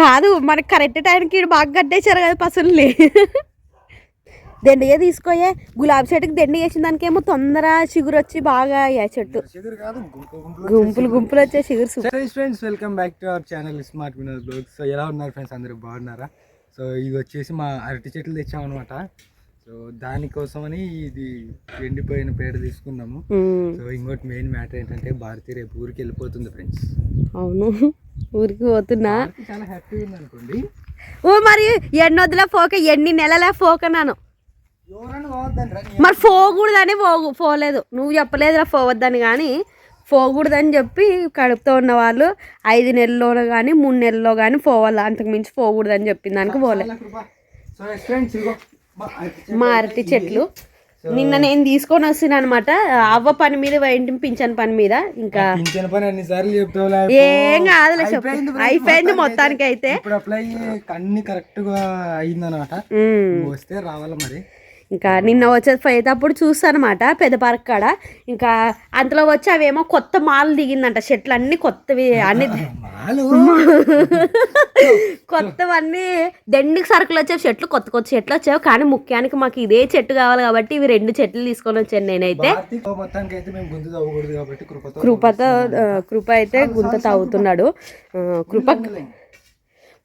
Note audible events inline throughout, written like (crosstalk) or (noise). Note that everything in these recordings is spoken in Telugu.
కాదు మనకి కరెక్ట్ టైంకి బాగా కట్టేశారు కదా పసుల్ని. దండిగా తీసుకోయే గులాబీ చెట్టుకి దండి వేసిన దానికేమో తొందర చిగురు వచ్చి బాగా అయ్యా చెట్టు. షుగర్ గుంపులు గుంపులు వచ్చే చిగురు. Super. Friends welcome back to our channel smart Vinod blog so ఎలా ఉన్నారు ఫ్రెండ్స్ అందరూ బాగున్నారా? సో ఇది వచ్చేసి మా అరటి చెట్లు తెచ్చామన్నమాట సో దానికోసమని ఇది ఎండిపోయిన పేడ తీసుకున్నాము. సో ఇంకోటి మెయిన్ మ్యాటర్ ఏంటంటే భారతి రేపు ఊరికి వెళ్ళిపోతుంది ఫ్రెండ్స్ అవును. ఊరికి పోతున్నా. చాలా హ్యాపీగా ఉంది అనుకోండి ఓ మరి ఎన్నొద్దుల ఫోక ఎన్ని నెలల ఫోక నాను మరి పోకూడదని పోగు పోలేదు. నువ్వు చెప్పలేదురా పోవద్దని కానీ పోకూడదని చెప్పి కడుపుతో ఉన్న వాళ్ళు ఐదు నెలల్లో కానీ మూడు నెలల్లో కానీ పోవాలి. అంతకు మించి పోకూడదని చెప్పిన దానికి పోలే. సో ఫ్రెండ్స్ ఇగో మా అరటి చెట్లు మా అరటి చెట్లు. నిన్న నేను తీసుకొని వస్తున్నా అనమాట అవ్వ పని మీద ఇంటి పింఛన్ పని మీద. ఇంకా పింఛన్ పని అన్నిసార్లు చెప్తావులే ఏం కాదులే చెప్పు. అయిపోయింది మొత్తానికి అయితే ఇప్పుడు అప్లై అన్ని కరెక్ట్గా అయిందనమాట. వస్తే రావాలా మరి? ఇంకా నిన్న వచ్చే పోయేటప్పుడు చూస్తానమాట పెద్ద పార్క్ కాడ. ఇంకా అంతలో వచ్చి అవేమో కొత్త మాలు దిగిందంట చెట్లు అన్ని కొత్తవి అన్ని కొత్తవన్నీ దండికి సరుకులు వచ్చే చెట్లు కొత్త కొత్త చెట్లు వచ్చావు. కానీ ముఖ్యానికి మాకు ఇదే చెట్టు కావాలి కాబట్టి ఇవి రెండు చెట్లు తీసుకొని వచ్చాను నేనైతే. కృపతో కృప అయితే గుంత తాగుతున్నాడు కృప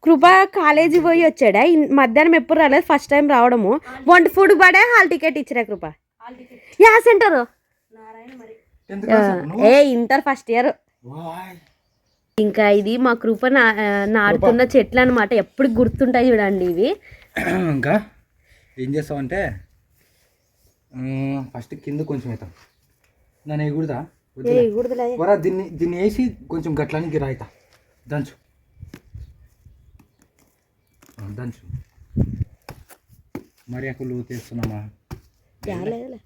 కృప కాలేజీ పోయి వచ్చాడా? మధ్యాహ్నం ఎప్పుడు రాలేదు ఫస్ట్ టైం రావడము. వంట ఫుడ్ పడే హాల్ టికెట్ ఇచ్చిరా కృప? యా సెంటర్? ఏ ఇంటర్ ఫస్ట్ ఇయర్. ఇంకా ఇది మా కృప నా ఆ, నాటుతున్న చెట్లు అనమాట ఎప్పుడు గుర్తుంటాయి చూడండి ఇవి. ఇంకా ఏం చేస్తావంటే ఫస్ట్ కింద కొంచెం అవుతాం నన్ను ఎగుడుదా దీన్ని దీన్ని వేసి కొంచెం గట్లానికి రాయితా. దంచు దంచు మరి అక్కడ లోతు వేస్తున్నామా లేదులే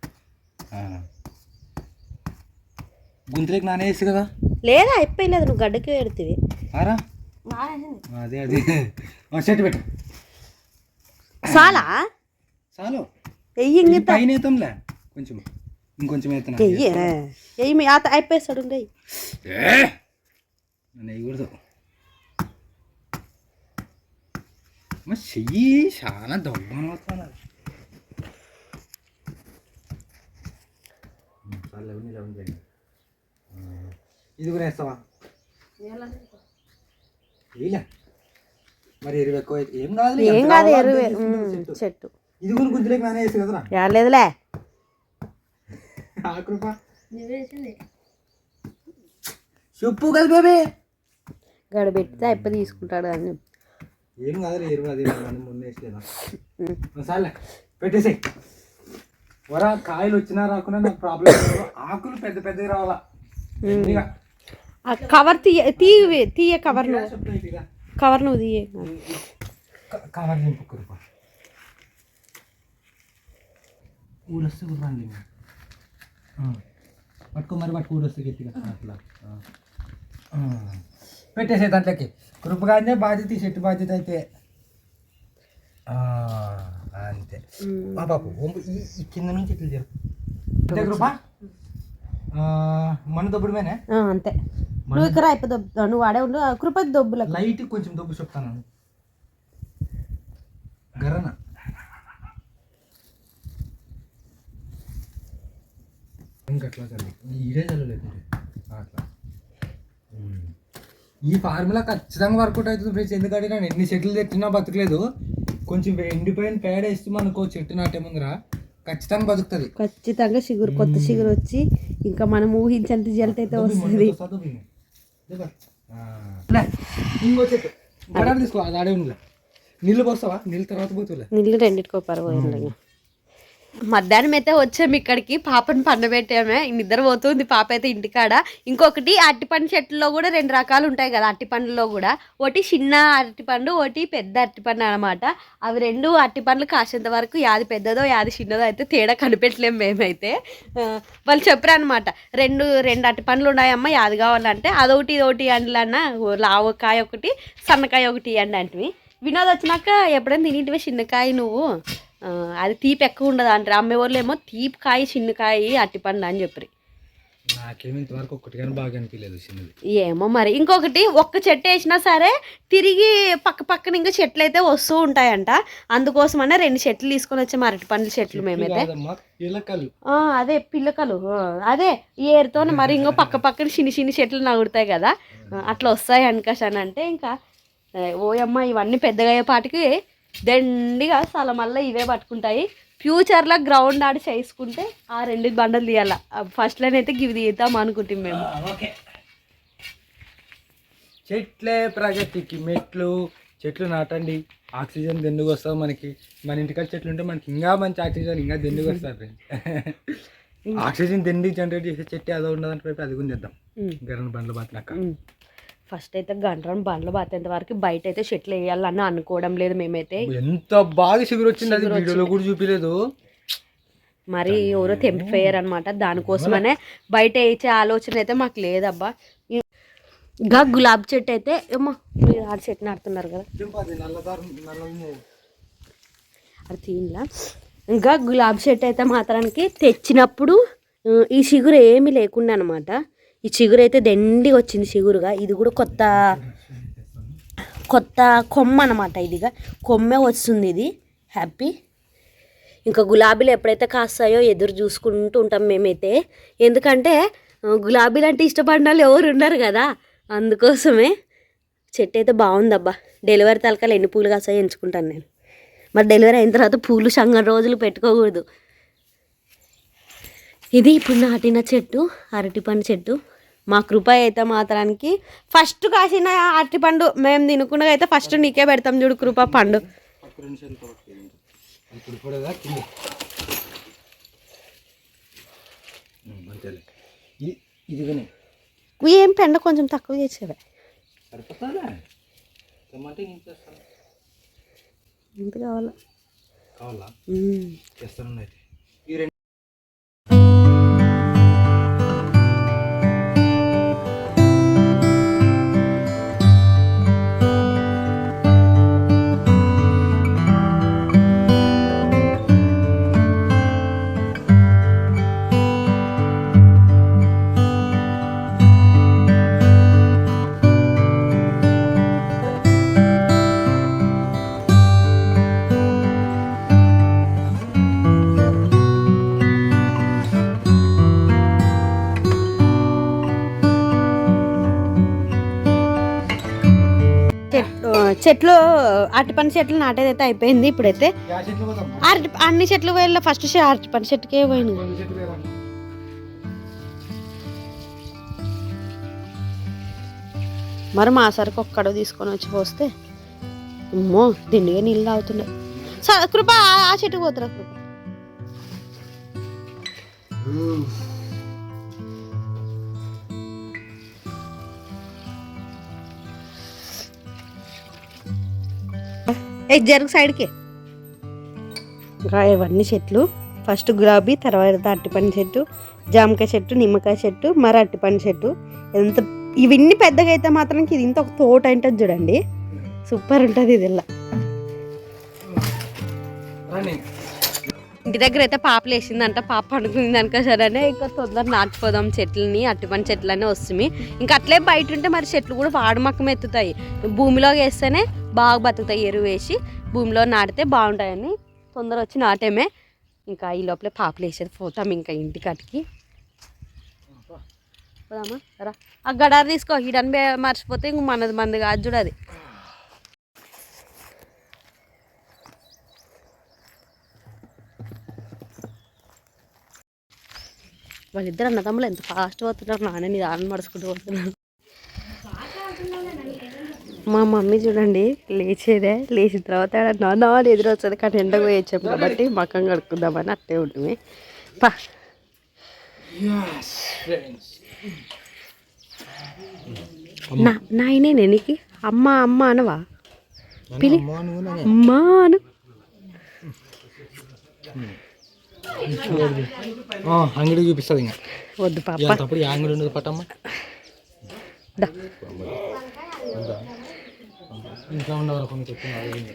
గుంతులేకి నానే వేసి కదా? లేదా అయిపోయలేదు నువ్వు గడ్డకి పెడుతుంది ఆరా? అదే అదే. చెట్టు పెట్టు. చాలా చాలు ఇంగిత. పైన వేతాంలే కొంచెం ఇంకొంచెం మీ అత అయిపోయేస్తాడు మా చెయ్యి చాలా దొంగ అవుతున్నా ఇది కూడా వేస్తావా మరి ఎరువు ఎక్కువ అయితే- ఏం కాదు ఏం కాదు ఎరువే చెట్టు ఇది కూడా గుంతులేకి నానే వేసి కదరా యా లేదులే ఆ కృప చెప్పు కదా బేబీ గడబెట్టితే అయిపో తీసుకుంటాడు అని ఏం కాదు ఎరువు అది మనం ముందు వేసలేదా సర్లే పెట్టేసి వరా కాయలు వచ్చినా రాకున్నా నాకు ప్రాబ్లం ఆకులు పెద్ద పెద్దవి రావాలా? కవర్ తీయ తీయ తీయ కవర్. కవర్ నువ్వు తీయ. కవర్ నింపు కృప ఊరొస్తే ఊరండి పట్టుకో మరి పట్టుకో ఊరొస్తే గట్టిగా. అట్లా. పెట్టేసే దాంట్లోకి. కృపగానే బాధ్యత చెట్టు బాధ్యత అయితే. అంతే. బాబాపు ఈ ఈ కింద నుంచి ఇట్లా జరుపు అంతే కృప మన దొబ్బుడుమేనే? అంతే. నువ్వు ఇక్కడ అయిపో నువ్వు ఆడే ఉండు. ఆ కృపకి దొబ్బులకు. లైట్ కొంచెం దొబ్బు చెప్తాను. గరన ఇంకట్లా చల్లి ఈడే చల్లలేదు అట్లా. ఈ ఫార్ములా ఖచ్చితంగా వర్కౌట్ అవుతుంది ఫ్రెండ్స్. ఎందుకంటే నేను ఎన్ని చెట్లు తెచ్చినా బతకలేదు. కొంచెం ఎండిపోయిన పేడ వేస్తే మనకు చెట్టు నాటే ముందర. ఖచ్చితంగా బతుకుతుంది. ఖచ్చితంగా చిగురు కొత్త చిగురు వచ్చి ఇంకా మనం ఊహించంత రిజల్ట్ అయితే వస్తుంది. ఇంకో చెట్టు. తీసుకో అది ఆడే ఉందిలే. నీళ్ళు పోస్తావా? నీళ్ళు తర్వాత పోతులే. నీళ్ళు రెండింటికో పర్వాలేదు మధ్యాహ్నం అయితే వచ్చాము ఇక్కడికి పాపని పండబెట్టామే. నిద్ర పోతుంది పాప అయితే ఇంటికాడ. ఇంకొకటి అరటిపండు చెట్లలో కూడా రెండు రకాలు ఉంటాయి కదా అరటిపండులో కూడా. ఒకటి చిన్న అరటిపండు ఒకటి పెద్ద అరటిపండు అనమాట అవి రెండు అరటిపండ్లు కాసేంత వరకు యాది పెద్దదో యాది చిన్నదో అయితే తేడా కనిపెట్టలేము మేమైతే. వాళ్ళు చెప్పారు అనమాట రెండు రెండు అరటిపండ్లు ఉన్నాయమ్మ యాది కావాలంటే. అదొకటి ఇదొకటి అండ్లన్న లావకాయ ఒకటి సన్నకాయ ఒకటి ఇవ్వండి అంటే వినోద్ వచ్చినాక ఎప్పుడైనా తినిటివే చిన్నకాయ నువ్వు? అది తీపి ఎక్కువ ఉండదు అంటారు. అమ్మే వాళ్ళు ఏమో తీపి కాయ చిన్నకాయ అట్టిపండు అని చెప్పి నాకేమి ఇంతవరకు ఒక్కటి కానీ బాగా అనిపించలేదు చిన్నది. ఏమో మరి. ఇంకొకటి ఒక్క చెట్టు వేసినా సరే తిరిగి పక్క పక్కన ఇంకా చెట్లు అయితే వస్తూ ఉంటాయంట. అందుకోసమనే రెండు చెట్లు తీసుకొని వచ్చాము అరటి పండ్ల చెట్లు మేమైతే. అదే పిల్లకలు అదే ఏరుతో మరి ఇంకో పక్క పక్కన చిన్ని చిన్ని చెట్లు నగురుతాయి కదా. అట్లా వస్తాయి అనుకషాన్ అంటే ఇంకా ఓయమ్మ ఇవన్నీ పెద్దగా అయ్యేపాటికి దండిగా అసలు మళ్ళీ ఇవే పట్టుకుంటాయి. ఫ్యూచర్లో గ్రౌండ్ ఆడి చేసుకుంటే ఆ రెండు బండలు తీయాల. ఫస్ట్ లైన్ అయితే గివి తీద్దాం అనుకుంటాం మేము. చెట్లే ప్రగతికి మెట్లు. చెట్లు నాటండి. ఆక్సిజన్ దెండుకు వస్తుంది మనకి. మన ఇంటికాడ చెట్లు ఉంటే మనకి ఇంకా మంచి ఆక్సిజన్ ఇంకా దెండుకు వస్తుంది (laughs) ఆక్సిజన్ దెండి జనరేట్ చేసే చెట్టు అదో ఉండదంటే రేపు అది చేద్దాం. గరం బండ్లు ఉమ్. ఫస్ట్ అయితే గంటరం బండ్లు బాతేంత వరకు బయట అయితే చెట్లు వేయాలని అనుకోవడం లేదు మేమైతే. ఎంత బాగా చిగురు వచ్చింది అది వీడియోలో కూడా చూపించలేదు మరి ఎవరో తెంపిపోయారు అనమాట దానికోసమనే బయట వేసే ఆలోచన అయితే మాకు లేదబ్బా. ఇంకా గులాబీ చెట్టు అయితే ఏమో మీరు ఆడ చెట్టు నాడుతున్నారు కదా. అది తీయలా ఇంకా గులాబీ చెట్టు అయితే మాత్రానికి తెచ్చినప్పుడు ఈ చిగురు ఏమీ లేకుండా అనమాట ఈ చిగురు అయితే దండిగా వచ్చింది చిగురుగా. ఇది కూడా కొత్త కొత్త కొమ్మ అనమాట ఇదిగా. కొమ్మే వస్తుంది ఇది. హ్యాపీ ఇంకా గులాబీలు ఎప్పుడైతే కాస్తాయో ఎదురు చూసుకుంటూ ఉంటాం మేమైతే. ఎందుకంటే గులాబీలు అంటే ఇష్టపడిన వాళ్ళు ఎవరు ఉన్నారు కదా. అందుకోసమే చెట్టు అయితే బాగుందబ్బా. డెలివరీ తలకాలు ఎన్ని పూలు కాస్తాయో ఎంచుకుంటాను నేను. మరి డెలివరీ అయిన తర్వాత పూలు సంగం రోజులు పెట్టుకోకూడదు. ఇది ఇప్పుడు నాటిన చెట్టు అరటిపండు చెట్టు. మా కృప అయితే మాత్రానికి. ఫస్ట్ కాసిన అరటిపండు మేము తినుకున్నగా అయితే ఫస్ట్ నీకే పెడతాం చూడు కృప పండు. ఏం పెండ కొంచెం తక్కువ చేసేవే. ఎంత కావాలా? కావాలా? చెట్లు అరటిపండు చెట్లు నాటేదైతే అయిపోయింది ఇప్పుడైతే. అరటి అన్ని చెట్లు పోయిన ఫస్ట్ అరటిపండు చెట్టుకే పోయింది మరి మా సరికి ఒక్కడో తీసుకొని వచ్చి పోస్తే అమ్మో దిండిగా నీళ్ళు తాగుతున్నాయి కృప ఆ- చెట్టుకు పోతురా కృప. ఏ జరుగు సైడ్కి ఇంకా ఇవన్నీ చెట్లు. ఫస్ట్ గులాబీ తర్వాత అరటిపండు చెట్టు జామకాయ చెట్టు నిమ్మకాయ చెట్టు మరి అరటిపండు చెట్టు. ఎంత ఇవన్నీ పెద్దగా అయితే మాత్రం ఇది ఇంత ఒక తోట ఉంటుంది చూడండి. సూపర్ ఉంటుంది ఇది ఇలా. ఇంటి దగ్గర అయితే పాపలు వేసిందంట పాప అనుకుంది అనుకో సరే ఇంకా తొందర నాటుకోదాం చెట్లని అట్టుపని చెట్లనే వస్తుంది. ఇంకా అట్లే బయట ఉంటే మరి చెట్లు కూడా వాడమక్కం ఎత్తుతాయి. భూమిలో వేస్తేనే బాగా బతుకుతాయి ఎరువు వేసి భూమిలో నాటితే బాగుంటాయని తొందర వచ్చి నాటేమే. ఇంకా ఈ లోపలే పాపలు వేసేది. పోతాం ఇంకా ఇంటి కట్టికి పోదామా? రా. ఆ గడారు తీసుకో. ఇడని మర్చిపోతే ఇంక మనది మంది కాదు చూడు అది. వాళ్ళిద్దరు అన్నదమ్ములు ఎంత ఫాస్ట్ పోతున్నారు. నాన్న నీ దాన్ని మడుచుకుంటూ పోతున్నారు. మా మమ్మీ చూడండి లేచేదే లేచిన తర్వాత నాన్న అని ఎదురు వస్తుంది కానీ ఎండకు పోయొచ్చాం కాబట్టి మకం కడుక్కుందామని అట్టే ఉంటుంది పా. నా నాయనే నీకు? అమ్మ అమ్మ అనవా? పిలి. అమ్మా అను అంగడి చూపిస్తుంది ఇంకా. వద్దు పాప. ఈ అంగడి ఉండదు పట్టమ్మ దా. ఇంకా ఉండవరా కొన్ని అడిగింది